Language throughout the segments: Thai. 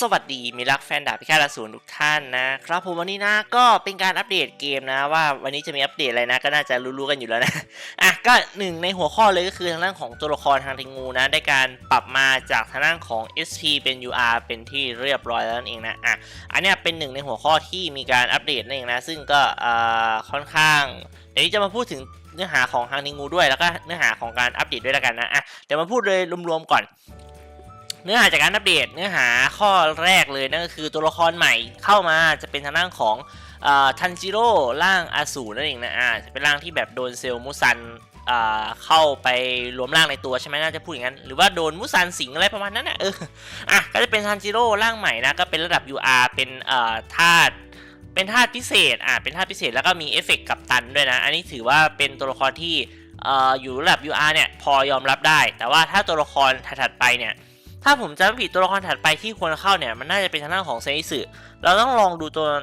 สวัสดีมิรักแฟนดาบพิฆาตอสูรทุกท่านนะครับผมวันนี้นะก็เป็นการอัปเดตเกมนะว่าวันนี้จะมีอัปเดตอะไรนะ ก็น่าจะรู้ๆกันอยู่แล้วนะอะก็หนึ่งในหัวข้อเลยก็คือทางด้านของตัวละครทางทิงงูนะ ได้การปรับมาจากทางด้านของ SP เป็น UR เป็นที่เรียบร้อยแล้วนั่นเองนะอะอันนี้เป็นหนึ่งในหัวข้อที่มีการอัปเดตนั่นเองนะ ซึ่งก็อ่าค่อนข้างเดี๋ยวจะมาพูดถึงเนื้อหาของทางทิงงูด้วยแล้วก็เนื้อหาของการอัปเดตด้วยแล้วกันนะอะเดี๋ยวมาพูดเลยรวมๆก่อน เนื้อหาจากการอัปเดตเนื้อหาข้อแรกเลยนั่นก็คือตัวละครใหม่เข้ามาจะเป็นทางด้านของทันจิโร่ร่างอาสูรนั่นเองนะอ่าจะเป็นร่างที่แบบโดนเซลล์มุซันอ่าเข้าไปรวมร่างในตัวใช่ไหมน่าจะพูดอย่างนั้น หรือว่าโดนมุซันสิงอะไรประมาณนั้นนะเอออะก็จะเป็นทันจิโร่ร่างใหม่นะก็เป็นระดับ UR เป็นเอ่อธาตุเป็นธาตุพิเศษอ่าเป็นธาตุพิเศษแล้วก็มีเอฟเฟกต์กับตันด้วยนะ อันนี้ถือว่าเป็นตัวละครที่อยู่ระดับ UR เนี่ยพอยอมรับได้ แต่ว่าถ้าตัวละครถัดไปเนี่ย ถ้าผมจำไม่ผิดตัวละครถัดไปที่ควรเข้าเนี่ยมันน่าจะเป็นทางด้านของเซนิสึเราต้องลองดูตอน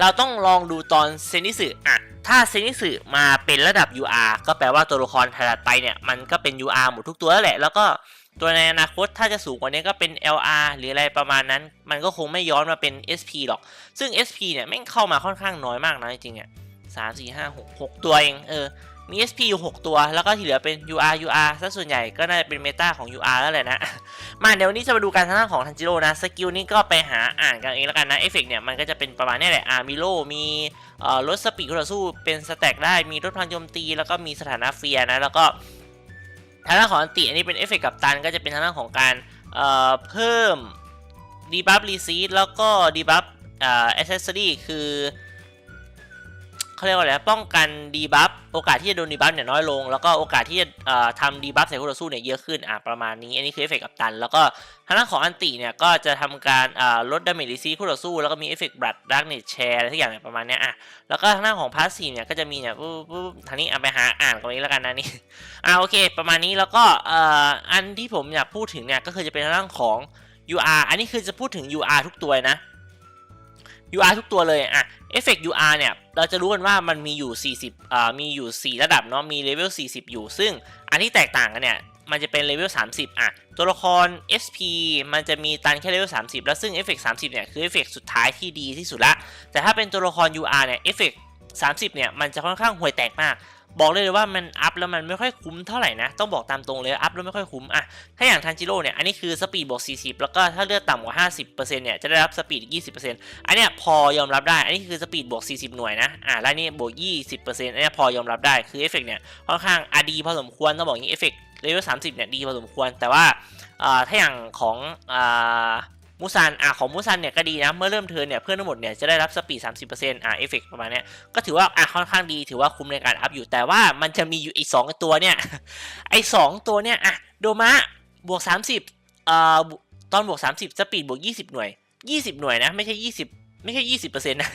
เราต้องลองดูตอนเซนิสึอะถ้าเซนิสึมาเป็นระดับ UR ก็แปลว่าตัวละครถัดไปเนี่ยมันก็เป็น UR หมดทุกตัวแล้วแหละ แล้วก็ตัวในอนาคตถ้าจะสูงกว่านี้ก็เป็น LR หรืออะไรประมาณนั้น มันก็คงไม่ย้อนมาเป็น SP หรอก ซึ่ง SP เนี่ยแม่งเข้ามาค่อนข้างน้อยมากนะจริงๆอะสามสี่ห้าหกหกตัวเองเออ มี SP อยู่ 6 ตัว แล้วก็ที่เหลือเป็น UR UR ซะส่วนใหญ่ก็น่าจะเป็นเมตาของ UR แล้วแหละนะ มาเดี๋ยววนนี้จะมาดูการทางด้านของทันจิโร่นะ สกิลนี้ก็ไปหาอ่านกันเองแล้วกันนะ เอฟเฟกเนี่ยมันก็จะเป็นประมาณนี้แหละ อ่ามีโล่มีเอ่อลดสปีดคู่ต่อสู้ เป็นสแต็กได้ มีลดพลังโจมตี แล้วก็มีสถานะเฟียนะ แล้วก็ทางด้านของอันติ อันนี้เป็นเอฟเฟกกับตัน ก็จะเป็นทางด้านของการเอ่อเพิ่มดีบัฟรีซีดแล้วก็ดีบัฟอ่าแอสเซสซอรี่คือ เขาเรียกว่าอะไรป้องกันดีบัฟโอกาสที่จะโดนดีบัฟเนี่ยน้อยลง แล้วก็โอกาสที่จะทำดีบัฟใส่คู่ต่อสู้เนี่ยเยอะขึ้นอะประมาณนี้อันนี้คือเอฟเฟกต์กับตัน แล้วก็ทางด้านของอันติเนี่ยก็จะทำการลดดาเมจรีซีคู่ต่อสู้แล้วก็มีเอฟเฟกต์บลัดดักเนตแชร์อะไรทุกอย่างเนี่ยประมาณเนี้ยอะแล้วก็ทางด้านของพาสซีฟเนี่ยก็จะมีเนี่ยปุ๊บปุ๊บทางนี้เอาไปหาอ่านกันนี้แล้วกันนะนี่อ่าโอเค ประมาณนี้แล้วก็อันที่ผมอยากพูดถึงเนี่ยก็คือจะเป็นทางด้านของ UR อันนี้คือจะพูดถึง UR ทุกตัวนะ UR ทุกตัวเลยอะเอฟเฟกต์ UR เนี่ย เราจะรู้กันว่ามันมีอยู่ 40อ่ามีอยู่ 4 ระดับเนาะมีเลเวล 40 อยู่ ซึ่งอันที่แตกต่างกันเนี่ย มันจะเป็นเลเวล 30 อะ ตัวละคร SP มันจะมีตันแค่เลเวล 30 แล้วซึ่งเอฟเฟกต์30 เนี่ย คือเอฟเฟกต์สุดท้ายที่ดีที่สุดละ แต่ถ้าเป็นตัวละคร UR เนี่ยเอฟเฟกต์30 เนี่ย มันจะค่อนข้างห่วยแตกมาก บอกเลยเลยว่ามันอัพแล้วมันไม่ค่อยคุ้มเท่าไหร่นะ ต้องบอกตามตรงเลยอัพแล้วไม่ค่อยคุ้มอะถ้าอย่างทันจิโร่เนี่ยอันนี้คือสปีดบวก 40 แล้วก็ถ้าเลือดต่ำกว่า 50%เนี่ยจะได้รับสปีดอีก 20%อันเนี้ยพอยอมรับได้ อันนี้คือสปีดบวก 40 หน่วยนะอ่าแล้วนี่บวก 20%อันเนี้ยพอยอมรับได้คือเอฟเฟกต์เนี่ยค่อนข้างอดีพอสมควรต้องบอกอย่างนี้เอฟเฟกต์เลเวล30เนี่ยดีพอสมควรแต่ว่าอ่าถ้าอย่างของอ่า มูซันอะของมูซันเนี่ยก็ดีนะ เมื่อเริ่มเทิร์นเนี่ยเพื่อนทั้งหมดเนี่ยจะได้รับสปีด 30%อะเอฟเฟกต์ประมาณเนี้ยก็ถือว่าอะค่อนข้างดีถือว่าคุ้มในการอัพอยู่แต่ว่ามันจะมีอยู่อีกสองตัวเนี่ยไอ้สองตัวเนี่ยอะโดมะบวก 30เอ่อตอนบวก 30 สปีดบวก 20 หน่วย 20 หน่วยนะไม่ใช่ 20 ไม่ใช่ 20%นะ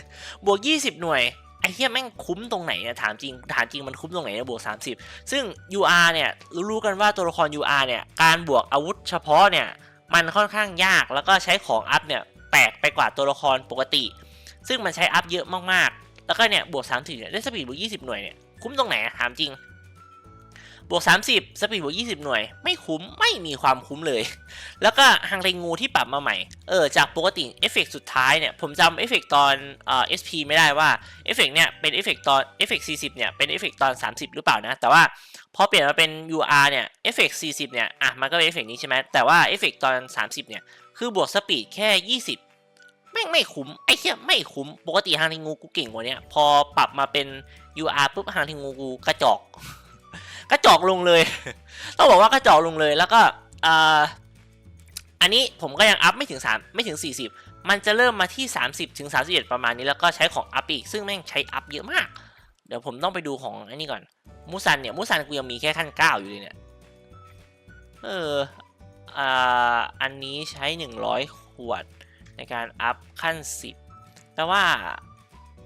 บวก 20 หน่วยไอ้เหี้ยแม่งคุ้มตรงไหนเนี่ยถามจริงถามจริงมันคุ้มตรงไหนเนี่ยบวก 30 ซึ่ง UR เนี่ยรู้ๆกันว่าตัวละคร UR เนี่ยการบวกอาวุธเฉพาะเนี่ย มันค่อนข้างยากแล้วก็ใช้ของอัพเนี่ยแปลกไปกว่าตัวละครปกติ ซึ่งมันใช้อัพเยอะมากๆ แล้วก็เนี่ยบวก 30เนี่ยได้สปีดบวก 20 หน่วยเนี่ยคุ้มตรงไหนถามจริง บวก 30 สปีดบวก 20 หน่วย ไม่คุ้มไม่มีความคุ้มเลย แล้วก็ฮังเรงงูที่ปรับมาใหม่ เออ จากปกติเอฟเฟกสุดท้ายเนี่ย ผมจำเอฟเฟกตอนเอ่อ SP ไม่ได้ว่าเอฟเฟกเนี่ยเป็นเอฟเฟกตอนเอฟเฟก40 เนี่ย เป็นเอฟเฟกตอน 30 หรือเปล่านะ แต่ว่าพอเปลี่ยนมาเป็น UR เนี่ยเอฟเฟก40 เนี่ย อะ มันก็เป็นเอฟเฟกนี้ใช่ไหมแต่ว่าเอฟเฟกตอน 30 เนี่ย คือบวกสปีดแค่ 20แม่งไม่คุ้มไอ้เหี้ยไม่คุ้ม ปกติฮังเรงูกูเก่งกว่านี้พอปรับมาเป็น UR ปุ๊บฮังเรงูกูกระจอก กระจอกลงเลย ต้องบอกว่ากระจอกลงเลยแล้วก็ออันนี้ผมก็ยังอัพไม่ถึง3ไม่ถึง 40 มันจะเริ่มมาที่ 30ถึง31 ประมาณนี้แล้วก็ใช้ของอัพอีก ซึ่งแม่งใช้อัพเยอะมาก เดี๋ยวผมต้องไปดูของอันนี้ก่อนมูซันเนี่ยมูซันกูยังมีแค่ขั้น 9 อยู่เลยเนี่ยเอออ่าอันนี้ใช้ 100 ขวดในการอัพขั้น 10 แต่ว่า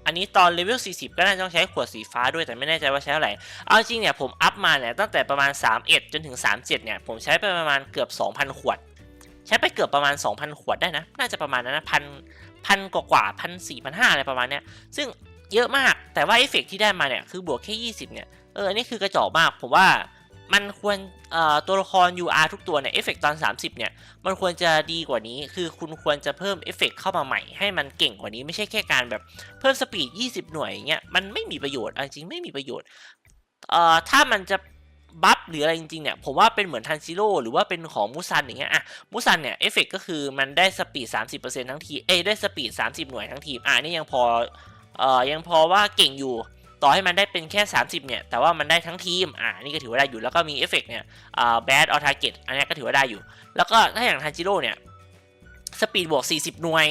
อันนี้ตอนเลเวล 40 ก็น่าจะต้องใช้ขวดสีฟ้าด้วยแต่ไม่แน่ใจว่าใช้เท่าไหร่ เอาจริงเนี่ยผมอัพมาเนี่ยตั้งแต่ประมาณ 31 จนถึง 37 เนี่ยผมใช้ไปประมาณเกือบ 2,000 ขวด ใช้ไปเกือบประมาณ 2,000 ขวดได้นะ น่าจะประมาณนั้นนะพันพันกว่าพันสี่พันห้าอะไรประมาณเนี้ย ซึ่งเยอะมากแต่ว่าเอฟเฟกต์ที่ได้มาเนี่ยคือบวกแค่ 20 เนี่ยเอออันนี้คือกระจอกมากผมว่า มันควรเอ่อตัวละคร UR ทุกตัวเนี่ยเอฟเฟกตอน 30 เนี่ย มันควรจะดีกว่านี้ คือคุณควรจะเพิ่มเอฟเฟกเข้ามาใหม่ให้มันเก่งกว่านี้ไม่ใช่แค่การแบบเพิ่มสปีด 20 หน่วยอย่างเงี้ย มันไม่มีประโยชน์ จริงไม่มีประโยชน์เอ่อถ้ามันจะบัฟหรืออะไรจริงๆเนี่ย ผมว่าเป็นเหมือนทันซิโร่หรือว่าเป็นของมูซันอย่างเงี้ย อะ มูซันเนี่ยเอฟเฟกก็คือมันได้สปีด 30%ทั้งที เอ้ได้สปีด 30 หน่วยทั้งทีม อะนี่ยังพอ เอ่อ ยังพอว่าเก่งอยู่ ต่อให้มันได้เป็นแค่ 30 เนี่ย แต่ว่ามันได้ทั้งทีม อ่า นี่ก็ถือว่าได้อยู่ แล้วก็มีเอฟเฟกต์เนี่ยอ่า bad or target อันนี้ก็ถือว่าได้อยู่ แล้วก็ถ้าอย่างทันจิโร่เนี่ย สปีดบวก 40 หน่วย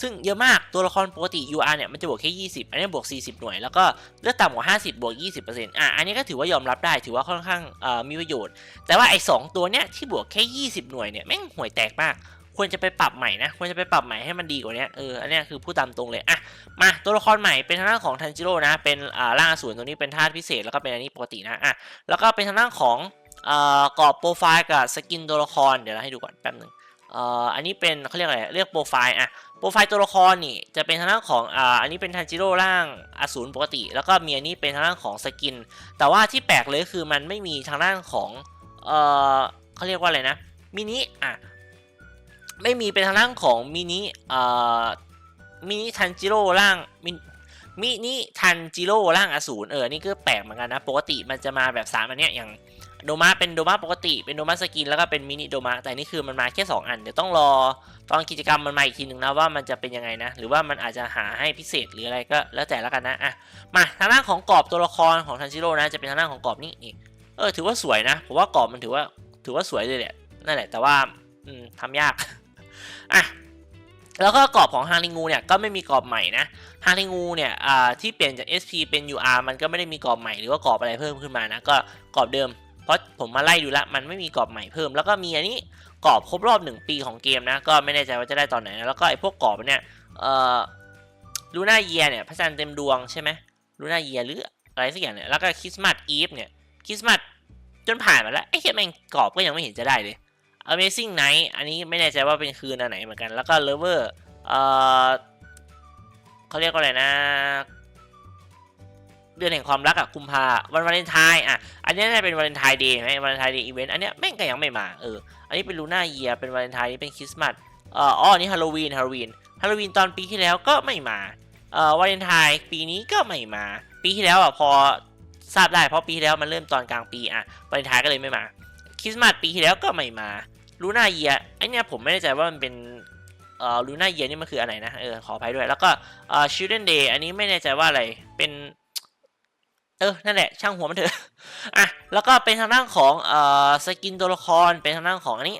ซึ่งเยอะมาก ตัวละครปกติ UR เนี่ย มันจะบวกแค่ 20 อันนี้บวก 40 หน่วย แล้วก็เลือดต่ำกว่า 50 บวก 20%อะ อันนี้ก็ถือว่ายอมรับได้ ถือว่าค่อนข้างเอ่อมีประโยชน์ แต่ว่าไอ้สองตัวเนี้ยที่บวกแค่ 20 หน่วยเนี่ย แม่งห่วยแตกมาก ควรจะไปปรับใหม่นะ ควรจะไปปรับใหม่ให้มันดีกว่านี้เอออันนี้คือพูดตามตรงเลยอะมาตัวละครใหม่เป็นทางด้านของทันจิโร่นะ เป็นอ่าร่างอสูรตัวนี้เป็นธาตุพิเศษแล้วก็เป็นอันนี้ปกตินะอะแล้วก็เป็นทางด้านของอ่ากรอบโปรไฟล์กับสกินตัวละครเดี๋ยวเราให้ดูก่อนแป๊บหนึงอ่อันนี้เป็นเขาเรียกอะไรเรียกโปรไฟล์อะโปรไฟล์ตัวละครนี่จะเป็นทางด้านของอ่าอันนี้เป็นทันจิโร่ร่างอสูรปกติ แล้วก็มีอันนี้เป็นทางด้านของสกิน แต่ว่าที่แปลกเลยคือมันไม่มีทางด้านของเอ่อเขาเรียกว่าอะไรนะมินิอะ ไม่มีเป็นทางด้านของมินิเอ่อมินิทันจิโร่ร่างมิมินิทันจิโร่ร่างอสูรเออนี่ก็แปลกเหมือนกันนะ ปกติมันจะมาแบบ3อันเนี้ยอย่างโดมาเป็นโดมาปกติเป็นโดมาสกินแล้วก็เป็นมินิโดมาแต่นี่คือมันมาแค่ 2 อัน เดี๋ยวต้องรอตอนกิจกรรมมันมาอีกทีหนึ่งนะว่ามันจะเป็นยังไงนะ หรือว่ามันอาจจะหาให้พิเศษหรืออะไรก็แล้วแต่ละกันนะอะมาทางด้านของกรอบตัวละครของทันจิโร่นะจะเป็นทางด้านของกรอบนี่นี่เออถือว่าสวยนะผมว่ากรอบมันถือว่าถือว่าสวยเลยแหละนั่นแหละแต่ว่าอืมทำยาก อะแล้วก็กรอบของฮาริงูเนี่ยก็ไม่มีกรอบใหม่นะฮาริงูเนี่ยอ่าที่เปลี่ยนจาก SP เป็น UR มันก็ไม่ได้มีกรอบใหม่หรือว่ากรอบอะไรเพิ่มขึ้นมานะก็กรอบเดิม เพราะผมมาไล่ดูละมันไม่มีกรอบใหม่เพิ่ม แล้วก็มีอันนี้กรอบครบรอบ 1 ปีของเกมนะก็ไม่แน่ใจว่าจะได้ตอนไหนนะแล้วก็ไอ้พวกกรอบเนี่ยเอ่อลูน่าเยียเนี่ยพระจันทร์เต็มดวงใช่ไหมลูน่าเยียหรืออะไรสักอย่างเนี่ยแล้วก็คริสต์มาสอีฟเนี่ยคริสต์มาสจนผ่านมาแล้วไอ้เหี้ยแม่งกรอบก็ยังไม่เห็นจะได้เลย Amazing Night อันนี้ไม่แน่ใจว่าเป็นคืนอันไหนเหมือนกัน แล้วก็ Lover เอ่อเขาเรียกว่าอะไรนะ เดือนแห่งความรักอะกุมภาวันวาเลนไทน์อะอันนี้น่าจะเป็นวาเลนไทน์เดย์ไหมวาเลนไทน์เดย์อีเวนต์อันเนี้ยแม่งก็ยังไม่มาเอออันนี้เป็นลูน่าเยียเป็นวาเลนไทน์นี่เป็นคริสต์มาสเอ่ออ๋ออันนี่ฮาโลวีนฮาโลวีนฮาโลวีนตอนปีที่แล้วก็ไม่มาเอ่อวาเลนไทน์ปีนี้ก็ไม่มา ปีที่แล้วอะพอทราบได้เพราะปีที่แล้วมันเริ่มตอนกลางปีอะวาเลนไทน์ก็เลยไม่มา คริสต์มาสปีที่แล้วก็ไม่มาลูน่าเยียไอเนี่ยผมไม่แน่ใจว่ามันเป็นเอ่อลูน่าเยียนี่มันคืออะไรนะเออขออภัยด้วย แล้วก็เอ่อชิลเดนเดย์อันนี้ไม่แน่ใจว่าอะไรเป็นเออ นั่นแหละ ช่างหัวมันเถอะ อะ แล้วก็เป็นทางด้านของเอ่อสกินตัวละคร เป็นทางด้านของอันนี้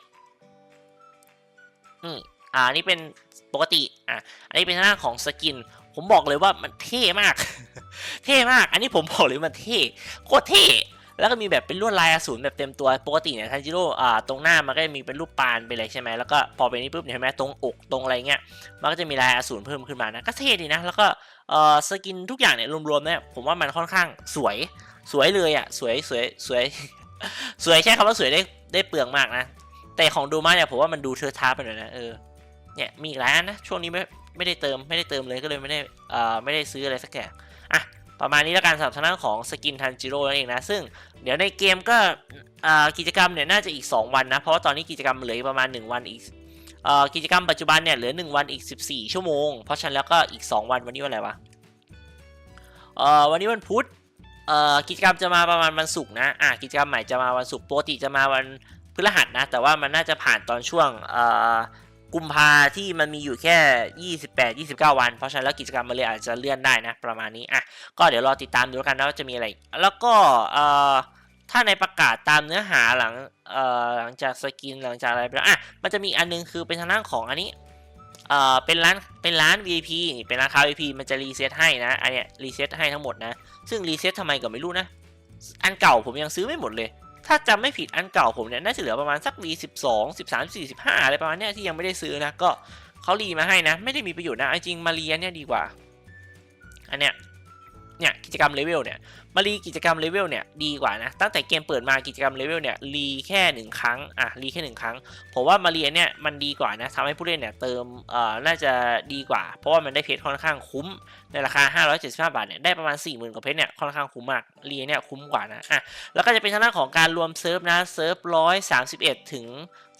นี่ อ่านนี้เป็นปกติ อะ อันนี้เป็นทางด้านของสกิน ผมบอกเลยว่ามันเท่มาก เท่มาก อันนี้ผมบอกเลยมันเท่ โคตรเท่ แล้วก็มีแบบเป็นลวดลายอสูรแบบเต็มตัวปกติเนี่ยทันจิโร่อ่าตรงหน้ามันก็จะมีเป็นรูปปานเป็นอะไรใช่ไหมแล้วก็พอเป็นนี้ปุ๊บเนี่ยเห็นไหมตรงอกตรงอะไรเงี้ยมันก็จะมีลายอสูรเพิ่มขึ้นมานะก็เท่ดีนะแล้วก็เอ่อสกินทุกอย่างเนี่ยรวมๆเนี่ยผมว่ามันค่อนข้างสวยสวยเลยอะสวยสวยสวยสวยใช้คำว่าสวยได้ได้เปลืองมากนะ แต่ของดูมาเนี่ยผมว่ามันดูเทอะทาไปหน่อยนะเออเนี่ยมีอีกหลายอันนะช่วงนี้ไม่ไม่ได้เติมไม่ได้เติมเลยก็เลยไม่ได้อ่อไม่ได้ซื้ออะไรสักอย่างอะ ประมาณนี้แล้วกันสำหรับทางด้านของสกินทันจิโร่นั่นเองนะ ซึ่งเดี๋ยวในเกมก็กิจกรรมเนี่ยน่าจะอีก 2 วันนะ เพราะว่าตอนนี้กิจกรรมเหลือประมาณ 1 วันอีกกิจกรรมปัจจุบันเนี่ยเหลือ 1 วันอีก 14 ชั่วโมง เพราะฉะนั้นแล้วก็อีก 2 วันวันนี้วันอะไรวะวันนี้วันพุธกิจกรรมจะมาประมาณวันศุกร์นะอะกิจกรรมใหม่จะมาวันศุกร์ปกติจะมาวันพฤหัสนะ แต่ว่ามันน่าจะผ่านตอนช่วง กุมภาที่มันมีอยู่แค่ 28 29 วัน เพราะฉะนั้นแล้วกิจกรรมมันเลยอาจจะเลื่อนได้นะ ประมาณนี้อะก็เดี๋ยวรอติดตามดูแล้วกันนะว่าจะมีอะไร แล้วก็เอ่อถ้าในประกาศตามเนื้อหาหลังเอ่อหลังจากสกินหลังจากอะไรไปแล้วอะมันจะมีอันนึงคือเป็นทางด้านของอันนี้เอ่อเป็นร้านเป็นร้าน VIP เป็นร้านค้า VIP มันจะรีเซ็ตให้นะอันเนี้ยรีเซ็ตให้ทั้งหมดนะ ซึ่งรีเซ็ตทำไมก็ไม่รู้นะ อันเก่าผมยังซื้อไม่หมดเลย ถ้าจำไม่ผิดอันเก่าผมเนี่ยน่าจะเหลือประมาณสัก V12 13 45อะไรประมาณเนี้ยที่ยังไม่ได้ซื้อนะก็เขารีมาให้นะ ไม่ได้มีประโยชน์นะเอาจริงมาเรียนเนี่ยดีกว่า อันเนี้ยเนี่ยกิจกรรมเลเวลเนี่ยมารีกิจกรรมเลเวลเนี่ยดีกว่านะ ตั้งแต่เกมเปิดมากิจกรรมเลเวลเนี่ยรีแค่หนึ่งครั้งอะรีแค่หนึ่งครั้ง ผมว่ามารีอันเนี่ยมันดีกว่านะทำให้ผู้เล่นเนี่ยเติมเอ่อน่าจะดีกว่า เพราะว่ามันได้เพชรค่อนข้างคุ้ม ในราคา 575 บาทเนี่ยได้ประมาณ 40,000กว่าเพชรเนี่ยค่อนข้างคุ้มมากรีเนี่ยคุ้มกว่านะอะแล้วก็จะเป็นทางด้านของการรวมเซิร์ฟนะเซิร์ฟ131 ถึง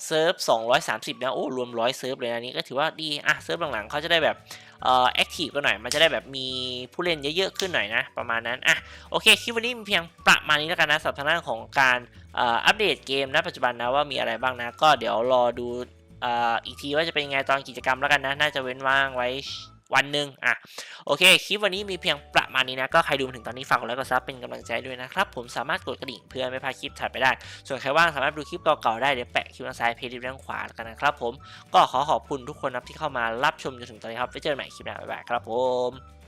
เซิร์ฟ230 นะ โอ้ รวม 100 เซิร์ฟเลยนะนี่ก็ถือว่าดี อะ เซิร์ฟหลังๆเขาจะได้แบบเอ่อแอคทีฟกันหน่อย มันจะได้แบบมีผู้เล่นเยอะๆ ขึ้นหน่อยนะ ประมาณนั้น อะ โอเคเคคลิปวันนี้มีเพียงประมาณนี้แล้วกันนะสำหรับทางด้านของการอัปเดตเกมนปัจจุบันนะว่ามีอะไรบ้างนะ ก็เดี๋ยวรอดูอีกทีว่าจะเป็นยังไงตอนกิจกรรมแล้วกันนะ น่าจะเว้นว่างไว้วันหนึ่งอะโอเคคลิปวันนี้มีเพียงประมาณนี้นะ ก็ใครดูมาถึงตอนนี้ฝากกดไลค์กดซับเป็นกำลังใจด้วยนะครับ ผมสามารถกดกระดิ่งเพื่อไม่พลาดคลิปถัดไปได้ ส่วนใครว่างสามารถดูคลิปเก่าๆได้ เดี๋ยวแปะคลิปทางซ้ายเพจด้านขวาแล้วกันนะครับผมก็ขอขอบคุณทุกคนนะที่เข้ามารับชมจนถึงตอนนี้ครับไว้เจอกันใหม่คลิปหน้าบ๊ายบายครับผม